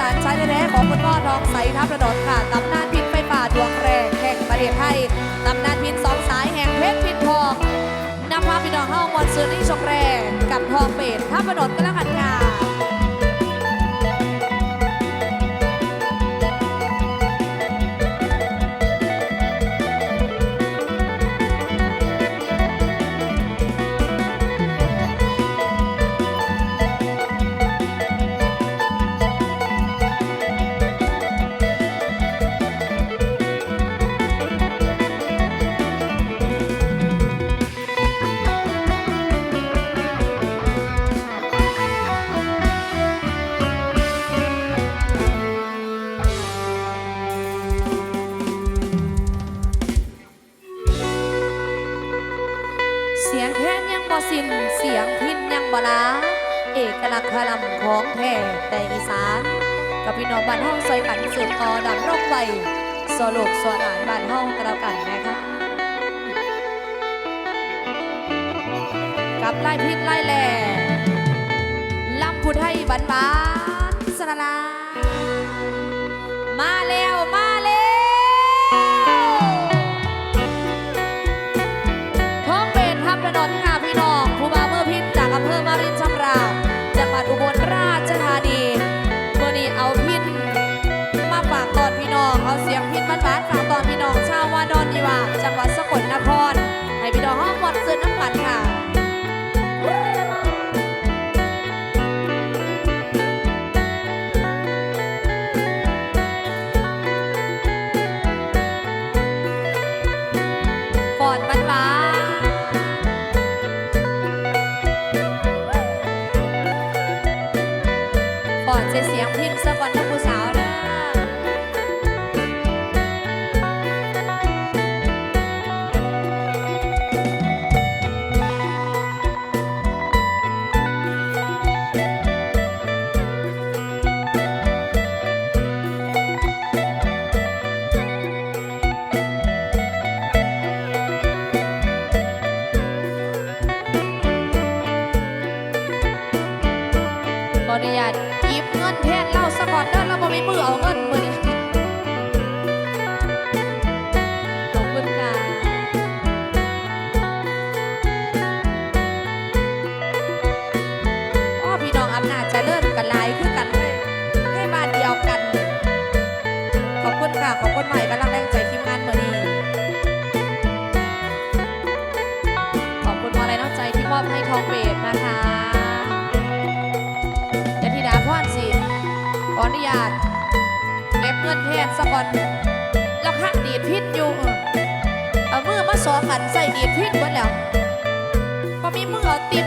ลานชายแท้ๆของคุณพ่อทองใสทับถนนค่ะตำนานพินไฟป่าดวงแรงแห่งประเทศไทยตำนานพินสองสายแห่งเพชรพินทองนำพาพี่น้องเข้ามอนซูนี่ชกแรงกับทองเป็ดทับประดดกัน บ่ลาเอกลักษณ์พลัมของแท้แต่อีสานกับพี่น้องบ้านห้องซอยกันสืบต่อดำรงไว้สโลกสวหลานบ้านห้องกระกันนะคะกับไล่พิษไล่แหล่ลำพุไทยบันบานสนาลามา ก่อนจะเสียงพินสะก่อนนะผู้สาวนะขออนุญาต แทนเราสะก่อนเด้อเราบ่มีมือเอาเงินมือนี้ขอบคุณค่ะพ่อพี่น้องอำนาจเจริญกันหลายคือกันเลยให้บ้านเดียวกัน ขอบคุณค่ะ ขอบคุณใหม่กำลังแรงใจทีมงานมือนี้ ออนุญาตเก็บเงินแทนสะก่อนแล้วข้างดีดพิษอยู่เอามือมาสอกันใส่ดีดพิษหมดแล้วพอมีมือติด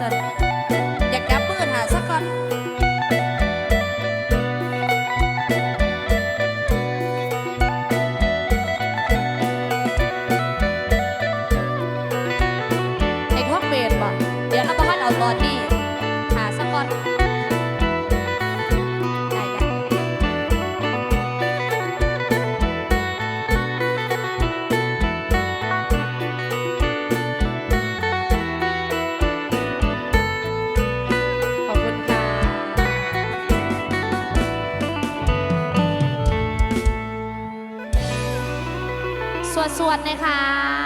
สันอยากดับมือหาสักคน สวดๆเลยค่ะ